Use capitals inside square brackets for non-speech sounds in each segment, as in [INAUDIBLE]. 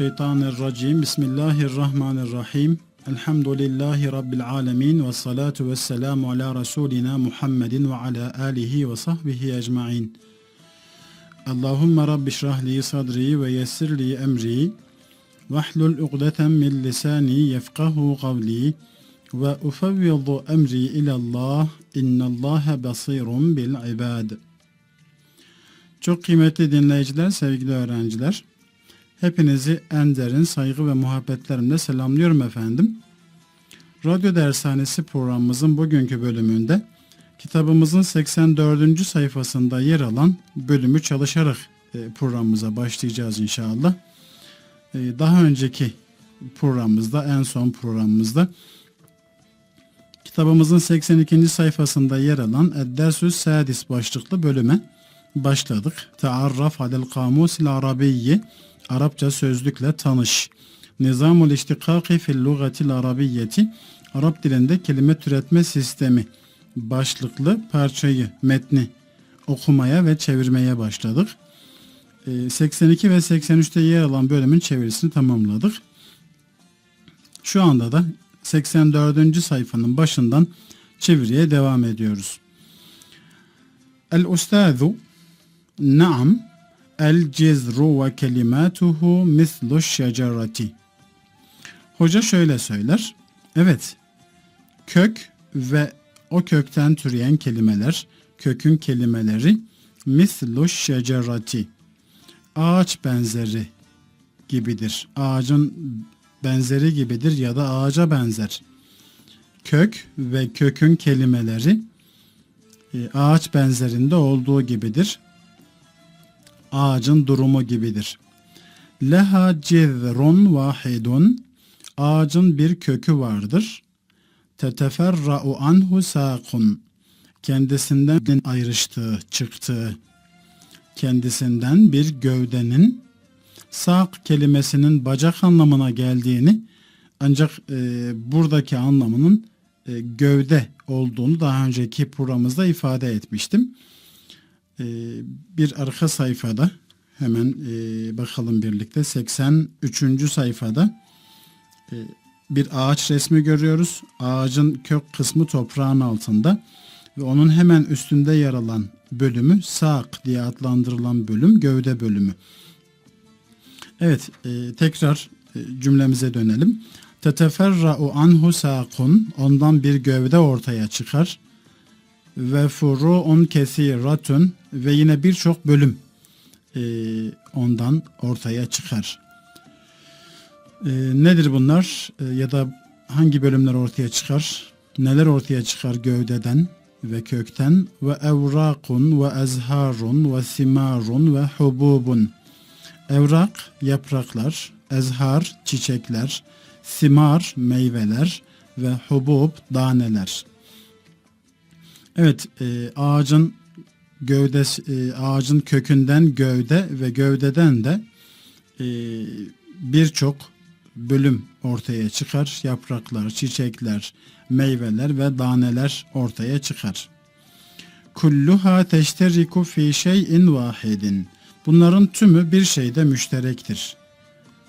mineşşeytanirracim. Bismillahirrahmanirrahim. Elhamdülillahi Rabbil alemin ve salatu ve selamu ala Resulina Muhammedin ve ala alihi ve sahbihi ecmain. Allahümme Rabbi şrahli sadri ve yessirli emri vahlul uqdeten min lisani yefkahu kavli ve ufevvidu emri ilallah innallâhe basirun bil ibad. Çok kıymetli dinleyiciler, sevgili öğrenciler. Hepinizi en derin saygı ve muhabbetlerimle selamlıyorum efendim. Radyo Dershanesi programımızın bugünkü bölümünde kitabımızın 84. sayfasında yer alan bölümü çalışarak e, programımıza başlayacağız inşallah. E, daha önceki programımızda, en son programımızda kitabımızın 82. sayfasında yer alan Eddersüs Sadis başlıklı bölüme başladık. Taarraf alel kamusil arabiyyi Arapça sözlükle tanış. Nizamul iştikaki fil lugatil arabiyyeti Arap dilinde kelime türetme sistemi başlıklı parçayı, metni okumaya ve çevirmeye başladık. 82 ve 83'te yer alan bölümün çevirisini tamamladık. Şu anda da 84. sayfanın başından çeviriye devam ediyoruz. El ustazu Naam El cizru ve kelimatuhu mislu şecerati. Hoca şöyle söyler. Evet, kök ve o kökten türeyen kelimeler, kökün kelimeleri mislu şecerati. Ağaç benzeri gibidir. Ağacın benzeri gibidir ya da ağaca benzer. Kök ve kökün kelimeleri e, ağaç benzerinde olduğu gibidir ağacın durumu gibidir. Leha cizrun vahidun ağacın bir kökü vardır. Teteferra'u anhu saqun kendisinden ayrıştığı, çıktığı, kendisinden bir gövdenin sak kelimesinin bacak anlamına geldiğini ancak e, buradaki anlamının e, gövde olduğunu daha önceki programımızda ifade etmiştim. Ee, bir arka sayfada hemen e, bakalım birlikte 83. sayfada e, bir ağaç resmi görüyoruz. Ağacın kök kısmı toprağın altında ve onun hemen üstünde yer alan bölümü sak diye adlandırılan bölüm gövde bölümü. Evet e, tekrar cümlemize dönelim. Teteferra'u anhu sakun ondan bir gövde ortaya çıkar ve furu'un kesiratun ve yine birçok bölüm e, ondan ortaya çıkar. E, nedir bunlar e, ya da hangi bölümler ortaya çıkar? Neler ortaya çıkar gövdeden ve kökten? Ve evrakun ve ezharun ve simarun ve hububun. Evrak yapraklar, ezhar çiçekler, simar meyveler ve hubub daneler. Evet, e, ağacın gövdesi, e, ağacın kökünden gövde ve gövdeden de e, birçok bölüm ortaya çıkar. Yapraklar, çiçekler, meyveler ve daneler ortaya çıkar. Kulluha teşteriku fi şeyin vahidin. Bunların tümü bir şeyde müşterektir.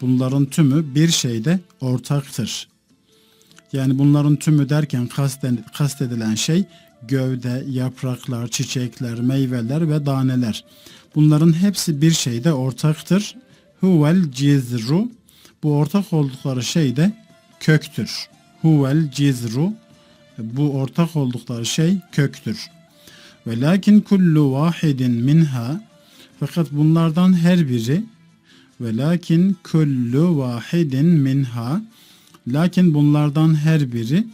Bunların tümü bir şeyde ortaktır. Yani bunların tümü derken kastedilen şey gövde, yapraklar, çiçekler, meyveler ve daneler. Bunların hepsi bir şeyde ortaktır. Huvel cizru. Bu ortak oldukları şey de köktür. Huvel cizru. Bu ortak oldukları şey köktür. Ve lakin kullu vahidin minha fakat bunlardan her biri ve lakin kullu vahidin minha lakin bunlardan her biri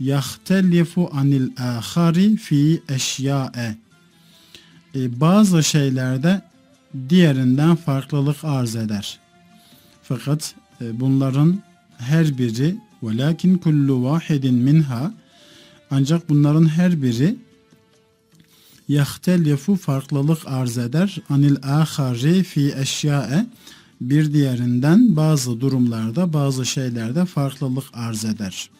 yahtelifu anil ahari fi eşyae. E, bazı şeylerde diğerinden farklılık arz eder. Fakat e, bunların her biri velakin kullu vahidin minha ancak bunların her biri yahtelifu farklılık arz eder anil ahari fi eşyae bir diğerinden bazı durumlarda bazı şeylerde farklılık arz eder.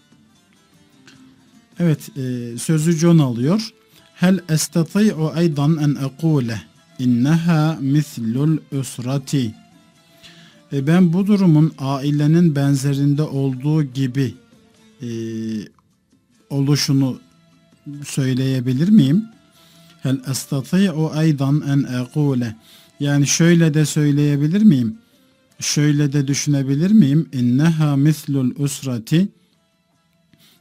Evet e, sözü John alıyor. Hel estati'u aydan en ekule inneha mislul usrati. E ben bu durumun ailenin benzerinde olduğu gibi e, oluşunu söyleyebilir miyim? Hel estati'u aydan en ekule. Yani şöyle de söyleyebilir miyim? Şöyle de düşünebilir miyim? İnneha mislul usrati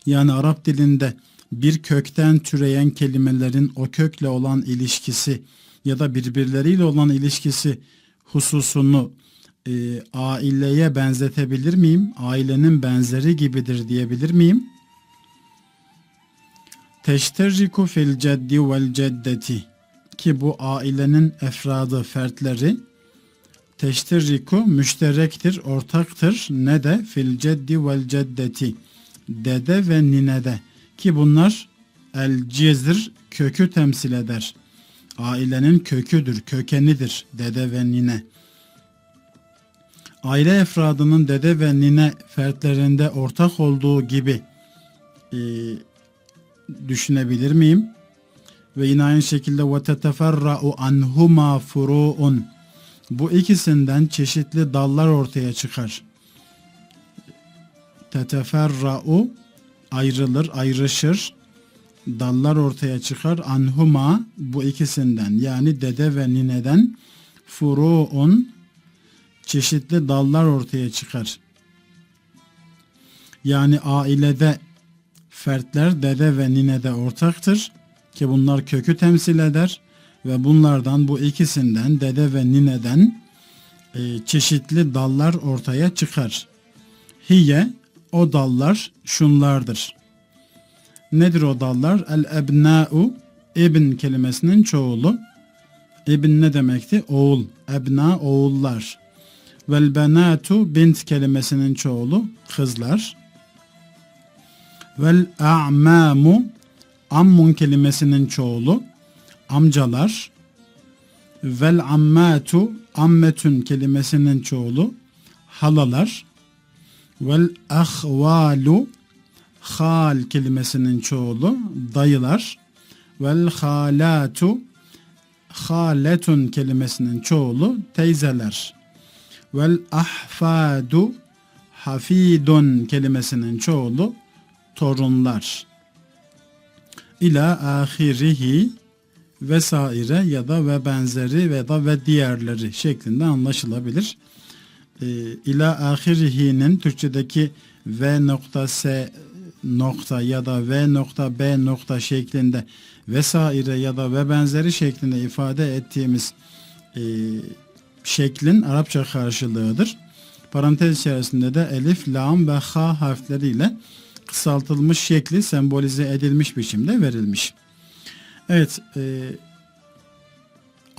yani Arap dilinde bir kökten türeyen kelimelerin o kökle olan ilişkisi ya da birbirleriyle olan ilişkisi hususunu e, aileye benzetebilir miyim? Ailenin benzeri gibidir diyebilir miyim? Teşterriku fil ceddi vel ceddeti ki bu ailenin efradı, fertleri teşterriku müşterektir, ortaktır. Ne de fil ceddi vel ceddeti dede ve ninede ki bunlar el cizr kökü temsil eder. Ailenin köküdür, kökenidir dede ve nine. Aile efradının dede ve nine fertlerinde ortak olduğu gibi e, düşünebilir miyim? Ve yine aynı şekilde teteferra'u anhuma furu'un bu ikisinden çeşitli dallar ortaya çıkar. Teteferra'u ayrılır, ayrışır. Dallar ortaya çıkar. Anhuma bu ikisinden yani dede ve nineden furu'un çeşitli dallar ortaya çıkar. Yani ailede fertler dede ve ninede ortaktır ki bunlar kökü temsil eder ve bunlardan bu ikisinden dede ve nineden e, çeşitli dallar ortaya çıkar. Hiye o dallar şunlardır. Nedir o dallar? El ebna'u ibn kelimesinin çoğulu. İbn ne demekti? Oğul. Ebna oğullar. Vel benatu bint kelimesinin çoğulu kızlar. Vel a'mamu ammun kelimesinin çoğulu amcalar. Vel ammatu ammetun kelimesinin çoğulu halalar. Vel ahvalu hal kelimesinin çoğulu dayılar. Vel halatu haletun kelimesinin çoğulu teyzeler. Vel ahfadu hafidun kelimesinin çoğulu torunlar. İla ahirihi vesaire ya da ve benzeri ve da ve diğerleri şeklinde anlaşılabilir. E, ila ahirihi'nin Türkçedeki v nokta s nokta ya da v nokta b nokta şeklinde vesaire ya da ve benzeri şeklinde ifade ettiğimiz e, şeklin Arapça karşılığıdır. Parantez içerisinde de elif, lam ve ha harfleriyle kısaltılmış şekli sembolize edilmiş biçimde verilmiş. Evet, e,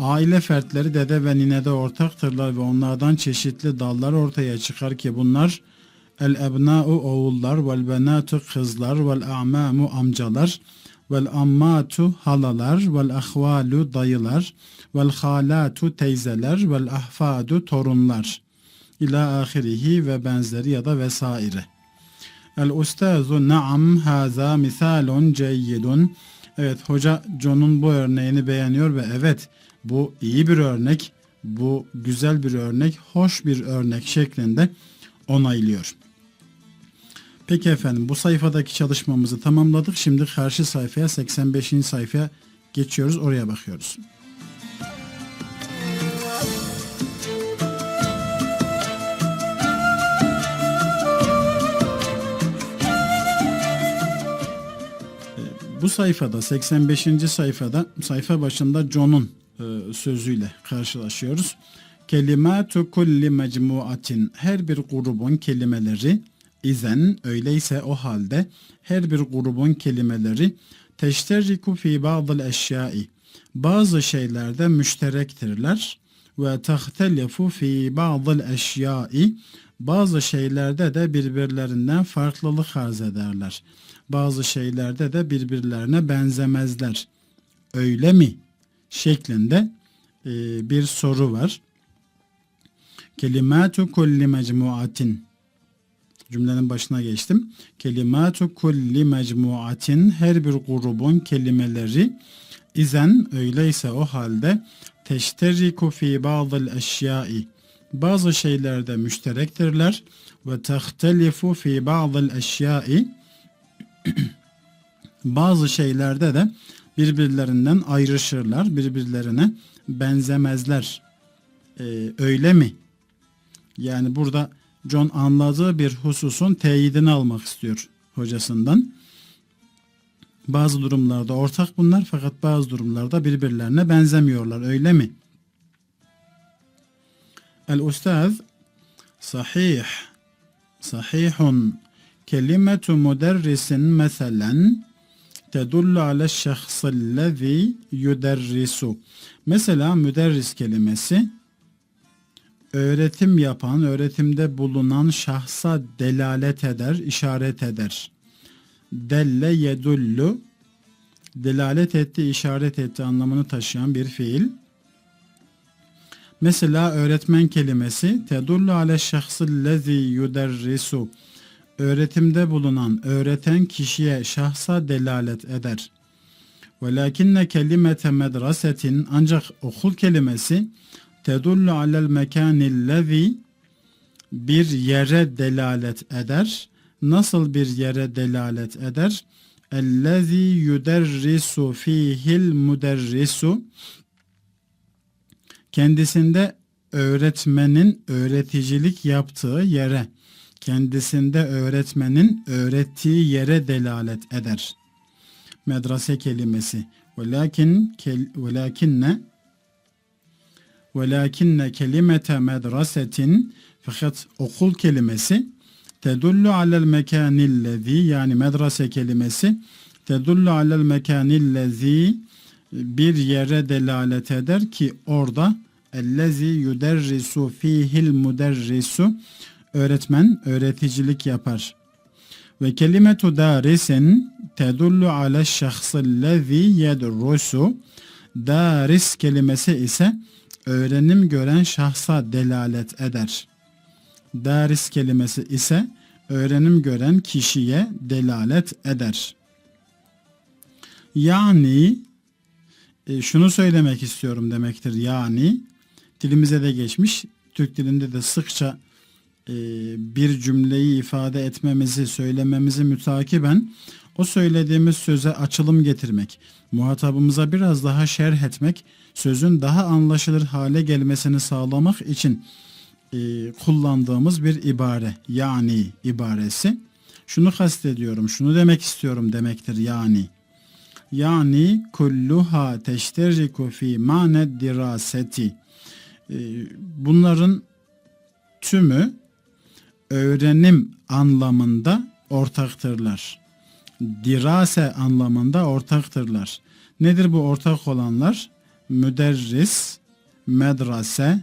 aile fertleri dede ve ninede ortaktırlar ve onlardan çeşitli dallar ortaya çıkar ki bunlar el ebna'u oğullar vel benatu kızlar vel a'mamu amcalar vel ammatu halalar vel ahvalu dayılar vel halatu teyzeler vel ahfadu torunlar ila ahirihi ve benzeri ya da vesaire. El ustazu naam haza misalun ceyyidun. Evet hoca John'un bu örneğini beğeniyor ve evet bu iyi bir örnek, bu güzel bir örnek, hoş bir örnek şeklinde onaylıyor. Peki efendim bu sayfadaki çalışmamızı tamamladık. Şimdi karşı sayfaya 85. sayfaya geçiyoruz. Oraya bakıyoruz. Bu sayfada 85. sayfada sayfa başında John'un sözüyle karşılaşıyoruz. Kelimatu kulli mecmuatin her bir grubun kelimeleri izen öyleyse o halde her bir grubun kelimeleri teşterriku fi ba'dil eşyai bazı şeylerde müşterektirler ve tahtelifu fi ba'dil eşyai bazı şeylerde de birbirlerinden farklılık arz ederler. Bazı şeylerde de birbirlerine benzemezler. Öyle mi? Şeklinde e, bir soru var. Kelimatu kulli mecmuatin cümlenin başına geçtim. Kelimatu kulli mecmuatin her bir grubun kelimeleri izen öyleyse o halde teşteriku fi bazı eşyai bazı şeylerde müşterektirler ve tehtelifu fi ba'dil eşyai [CLEARS THROAT] bazı şeylerde de birbirlerinden ayrışırlar, birbirlerine benzemezler. Ee, öyle mi? Yani burada John anladığı bir hususun teyidini almak istiyor hocasından. Bazı durumlarda ortak bunlar fakat bazı durumlarda birbirlerine benzemiyorlar öyle mi? El-Ustaz sahih sahihun kelimatu muderrisin meselen tedullu ala şahsıllezî yuderrisu. Mesela müderris kelimesi öğretim yapan, öğretimde bulunan şahsa delalet eder, işaret eder. Delle yedullu delalet etti, işaret etti anlamını taşıyan bir fiil. Mesela öğretmen kelimesi tedullu ale şahsıllezî yuderrisu öğretimde bulunan, öğreten kişiye, şahsa delalet eder. Velakinne kelimete medrasetin ancak okul kelimesi tedullu alel mekanillezi bir yere delalet eder. Nasıl bir yere delalet eder? Ellezî yuderrisu fihil muderrisu kendisinde öğretmenin öğreticilik yaptığı yere kendisinde öğretmenin öğrettiği yere delalet eder. Medrese kelimesi. Velakin kel, velakinne velakinne kelimete medresetin fakat okul kelimesi. Tedullu alel mekanillezi yani medrese kelimesi. Tedullu alel mekanillezi bir yere delalet eder ki orada ellezi yuderrisu fihil muderrisu öğretmen öğreticilik yapar. Ve kelimetu darisin tedullu ala şahsıllezi yedrusu daris kelimesi ise öğrenim gören şahsa delalet eder. Daris kelimesi ise öğrenim gören kişiye delalet eder. Yani e, şunu söylemek istiyorum demektir. Yani dilimize de geçmiş. Türk dilinde de sıkça bir cümleyi ifade etmemizi, söylememizi mütakiben o söylediğimiz söze açılım getirmek, muhatabımıza biraz daha şerh etmek, sözün daha anlaşılır hale gelmesini sağlamak için e, kullandığımız bir ibare. Yani ibaresi. Şunu kastediyorum, şunu demek istiyorum demektir yani. Yani kulluha teşteriku fi maned diraseti. E, bunların tümü öğrenim anlamında ortaktırlar. Dirase anlamında ortaktırlar. Nedir bu ortak olanlar? Müderris, medrase,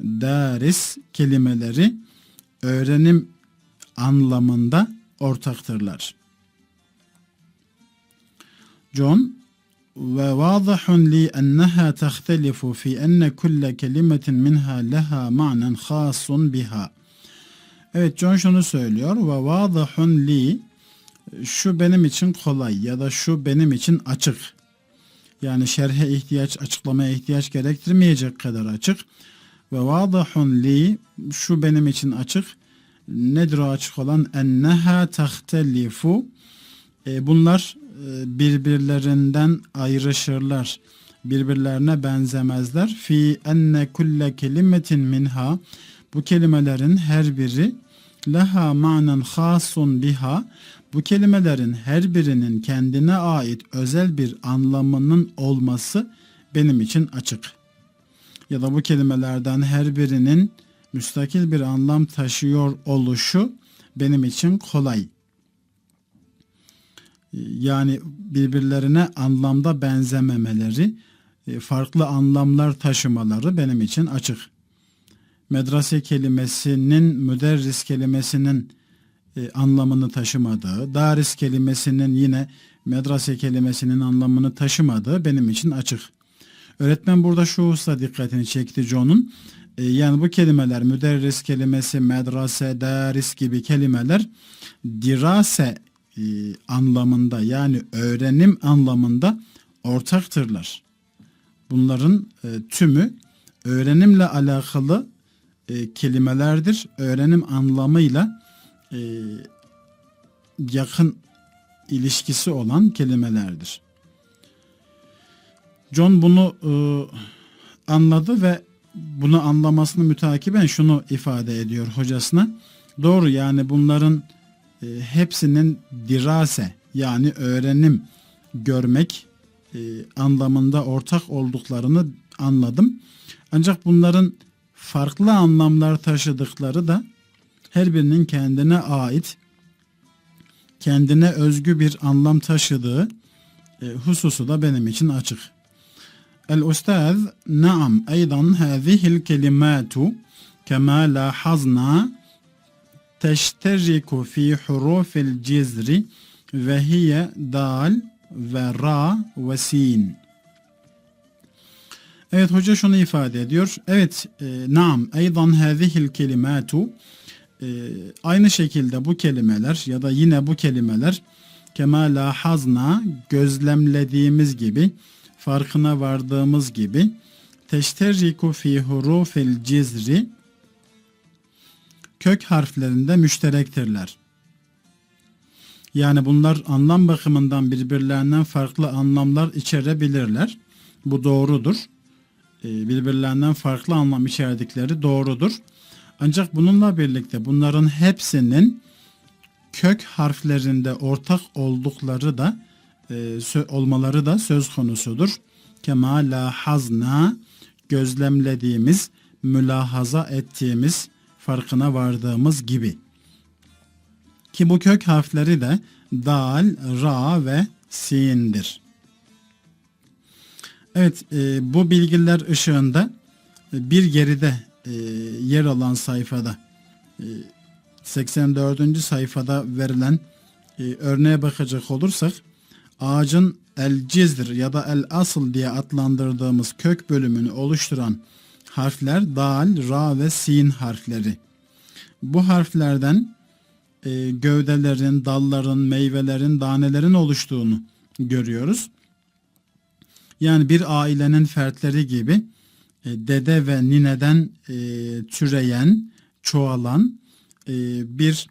daris kelimeleri öğrenim anlamında ortaktırlar. John ve vazahun li enneha tehtelifu fi enne kulle kelimetin minha leha ma'nen khasun biha. Evet John şunu söylüyor ve vadahun li şu benim için kolay ya da şu benim için açık. Yani şerhe ihtiyaç, açıklamaya ihtiyaç gerektirmeyecek kadar açık. Ve vadahun li şu benim için açık. Nedir o açık olan? Enneha tahtelifu. E, bunlar e, birbirlerinden ayrışırlar. Birbirlerine benzemezler. Fi enne kulle kelimetin minha. Bu kelimelerin her biri leha manen hasun biha bu kelimelerin her birinin kendine ait özel bir anlamının olması benim için açık. Ya da bu kelimelerden her birinin müstakil bir anlam taşıyor oluşu benim için kolay. Yani birbirlerine anlamda benzememeleri, farklı anlamlar taşımaları benim için açık medrese kelimesinin müderris kelimesinin e, anlamını taşımadığı, daris kelimesinin yine medrese kelimesinin anlamını taşımadığı benim için açık. Öğretmen burada şu hususa dikkatini çekti John'un. E, yani bu kelimeler müderris kelimesi, medrese, daris gibi kelimeler dirase e, anlamında yani öğrenim anlamında ortaktırlar. Bunların e, tümü öğrenimle alakalı e, kelimelerdir. Öğrenim anlamıyla e, yakın ilişkisi olan kelimelerdir. John bunu e, anladı ve bunu anlamasını mütakiben şunu ifade ediyor hocasına. Doğru yani bunların e, hepsinin dirase yani öğrenim görmek e, anlamında ortak olduklarını anladım. Ancak bunların farklı anlamlar taşıdıkları da her birinin kendine ait, kendine özgü bir anlam taşıdığı e, hususu da benim için açık. El-Ustaz, naam, aydan hâzihil kelimâtu kema lahazna teşteriku fi hurufil cizri ve hiye dal ve ra ve sin. Evet hoca şunu ifade ediyor. Evet, e, naam, aydan hâzihil kelimâtu e, aynı şekilde bu kelimeler ya da yine bu kelimeler kema lahazna gözlemlediğimiz gibi farkına vardığımız gibi teşteriku fi hurufil cizri kök harflerinde müşterektirler. Yani bunlar anlam bakımından birbirlerinden farklı anlamlar içerebilirler. Bu doğrudur. Ee, birbirlerinden farklı anlam içerdikleri doğrudur. Ancak bununla birlikte bunların hepsinin kök harflerinde ortak oldukları da e, olmaları da söz konusudur. Kema la hazna gözlemlediğimiz, mülahaza ettiğimiz, farkına vardığımız gibi. Ki bu kök harfleri de dal, ra ve sindir. Evet e, bu bilgiler ışığında e, bir geride e, yer alan sayfada e, 84. sayfada verilen e, örneğe bakacak olursak ağacın el cizdir ya da el asıl diye adlandırdığımız kök bölümünü oluşturan harfler dal, ra ve sin harfleri. Bu harflerden e, gövdelerin, dalların, meyvelerin, danelerin oluştuğunu görüyoruz. Yani bir ailenin fertleri gibi e, dede ve nineden e, türeyen, çoğalan e, bir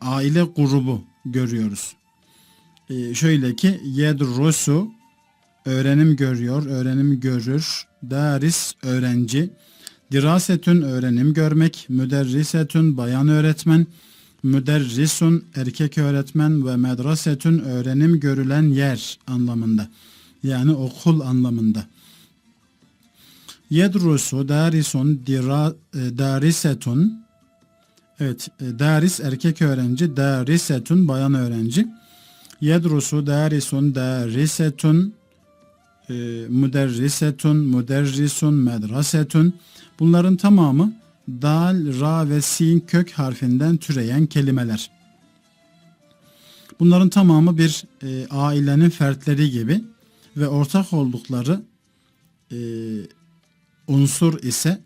aile grubu görüyoruz. E, şöyle ki yedrusu öğrenim görüyor, öğrenim görür, daris öğrenci, dirasetün öğrenim görmek, müderrisetün bayan öğretmen, müderrisun erkek öğretmen ve medresetün öğrenim görülen yer anlamında. Yani okul anlamında. Yedrusu darisun dira, e, darisetun Evet, e, daris erkek öğrenci, darisetun bayan öğrenci. Yedrusu darisun darisetun e, müderrisetun müderrisun medresetun bunların tamamı dal, ra ve sin kök harfinden türeyen kelimeler. Bunların tamamı bir e, ailenin fertleri gibi ve ortak oldukları e, unsur ise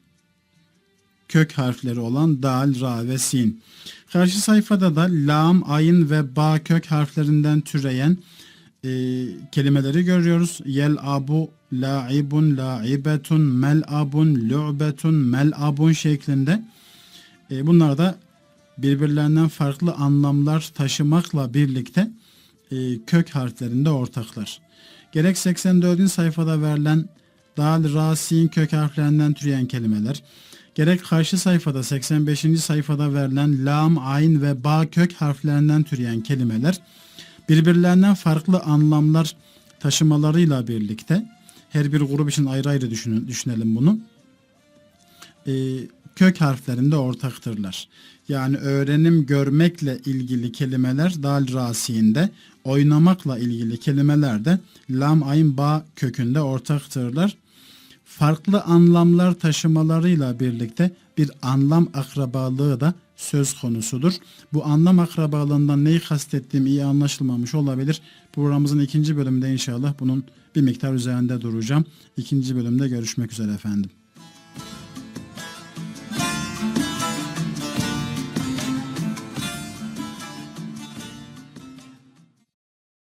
kök harfleri olan dal, ra ve sin. Karşı sayfada da lam, ayın ve ba kök harflerinden türeyen e, kelimeleri görüyoruz. Yel abu, laibun, laibetun, melabun, lu'betun, melabun şeklinde. E, bunlar da birbirlerinden farklı anlamlar taşımakla birlikte e, kök harflerinde ortaklar. Gerek 84. sayfada verilen dal, ra, sin kök harflerinden türeyen kelimeler, gerek karşı sayfada 85. sayfada verilen lam, ayn ve ba kök harflerinden türeyen kelimeler birbirlerinden farklı anlamlar taşımalarıyla birlikte her bir grup için ayrı ayrı düşünün, düşünelim bunu. Ee, kök harflerinde ortaktırlar. Yani öğrenim görmekle ilgili kelimeler dal rasiinde, oynamakla ilgili kelimeler de lam ayn ba kökünde ortaktırlar farklı anlamlar taşımalarıyla birlikte bir anlam akrabalığı da söz konusudur. Bu anlam akrabalığından neyi kastettiğim iyi anlaşılmamış olabilir. Programımızın ikinci bölümünde inşallah bunun bir miktar üzerinde duracağım. İkinci bölümde görüşmek üzere efendim.